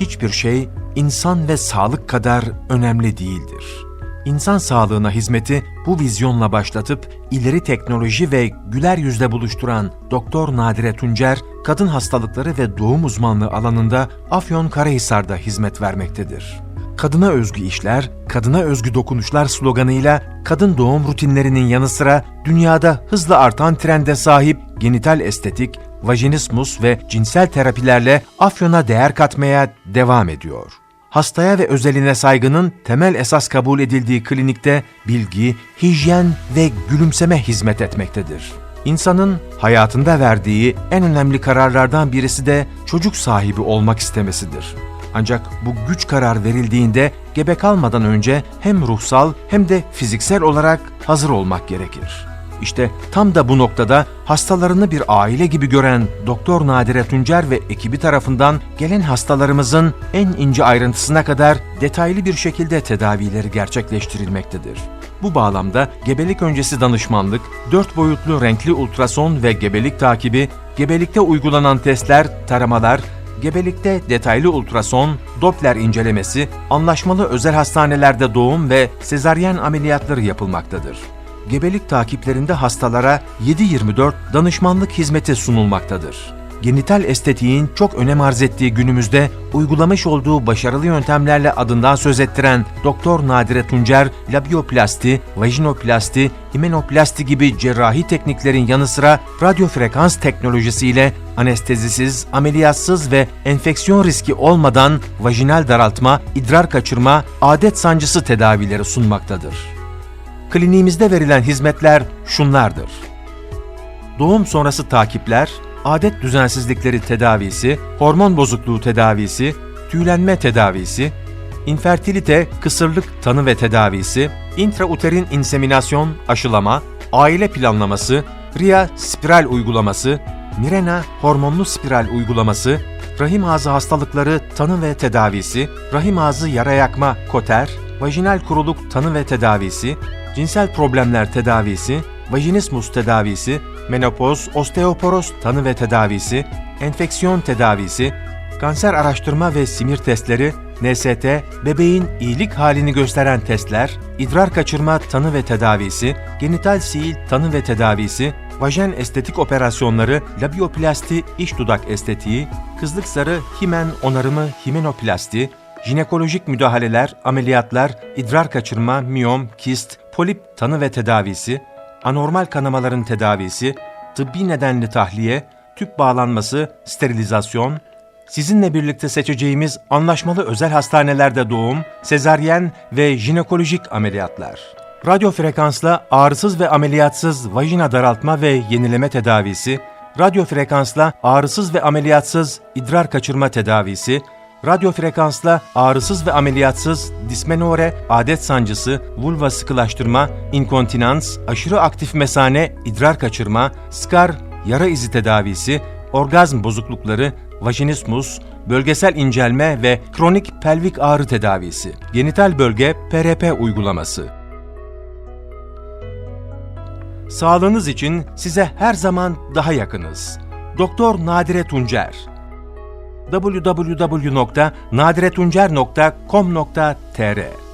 Hiçbir şey insan ve sağlık kadar önemli değildir. İnsan sağlığına hizmeti bu vizyonla başlatıp ileri teknoloji ve güler yüzle buluşturan Doktor Nadire Tuncer, kadın hastalıkları ve doğum uzmanlığı alanında Afyon Karahisar'da hizmet vermektedir. Kadına özgü işler, kadına özgü dokunuşlar sloganıyla kadın doğum rutinlerinin yanı sıra dünyada hızla artan trende sahip genital estetik, vajinismus ve cinsel terapilerle Afyon'a değer katmaya devam ediyor. Hastaya ve özeline saygının temel esas kabul edildiği klinikte bilgi, hijyen ve gülümseme hizmet etmektedir. İnsanın hayatında verdiği en önemli kararlardan birisi de çocuk sahibi olmak istemesidir. Ancak bu güç karar verildiğinde gebe kalmadan önce hem ruhsal hem de fiziksel olarak hazır olmak gerekir. İşte tam da bu noktada hastalarını bir aile gibi gören Doktor Nadire Tuncer ve ekibi tarafından gelen hastalarımızın en ince ayrıntısına kadar detaylı bir şekilde tedavileri gerçekleştirilmektedir. Bu bağlamda gebelik öncesi danışmanlık, dört boyutlu renkli ultrason ve gebelik takibi, gebelikte uygulanan testler, taramalar, gebelikte detaylı ultrason, Doppler incelemesi, anlaşmalı özel hastanelerde doğum ve sezaryen ameliyatları yapılmaktadır. Gebelik takiplerinde hastalara 7-24 danışmanlık hizmeti sunulmaktadır. Genital estetiğin çok önem arz ettiği günümüzde uygulamış olduğu başarılı yöntemlerle adından söz ettiren Doktor Nadire Tuncer, labioplasti, vajinoplasti, himenoplasti gibi cerrahi tekniklerin yanı sıra radyo frekans teknolojisiyle anestezisiz, ameliyatsız ve enfeksiyon riski olmadan vajinal daraltma, idrar kaçırma, adet sancısı tedavileri sunmaktadır. Kliniğimizde verilen hizmetler şunlardır. Doğum sonrası takipler, adet düzensizlikleri tedavisi, hormon bozukluğu tedavisi, tüylenme tedavisi, infertilite, kısırlık tanı ve tedavisi, intrauterin inseminasyon, aşılama, aile planlaması, RIA spiral uygulaması, Mirena hormonlu spiral uygulaması, rahim ağzı hastalıkları tanı ve tedavisi, rahim ağzı yara yakma, koter, vajinal kuruluk tanı ve tedavisi, cinsel problemler tedavisi, vajinismus tedavisi, menopoz, osteoporoz tanı ve tedavisi, enfeksiyon tedavisi, kanser araştırma ve simir testleri, NST, bebeğin iyilik halini gösteren testler, idrar kaçırma tanı ve tedavisi, genital sil tanı ve tedavisi, vajen estetik operasyonları, labioplasti iç dudak estetiği, kızlık zarı himen onarımı himenoplasti, jinekolojik müdahaleler, ameliyatlar, idrar kaçırma, miyom, kist, polip tanı ve tedavisi, anormal kanamaların tedavisi, tıbbi nedenli tahliye, tüp bağlanması, sterilizasyon, sizinle birlikte seçeceğimiz anlaşmalı özel hastanelerde doğum, sezaryen ve jinekolojik ameliyatlar. Radyo frekansla ağrısız ve ameliyatsız vajina daraltma ve yenileme tedavisi, radyo frekansla ağrısız ve ameliyatsız idrar kaçırma tedavisi, radyo frekansla ağrısız ve ameliyatsız dismenore, adet sancısı, vulva sıkılaştırma, inkontinans, aşırı aktif mesane, idrar kaçırma, skar, yara izi tedavisi, orgazm bozuklukları, vajinismus, bölgesel incelme ve kronik pelvik ağrı tedavisi, genital bölge PRP uygulaması. Sağlığınız için size her zaman daha yakınız. Doktor Nadire Tuncer www.nadiretuncer.com.tr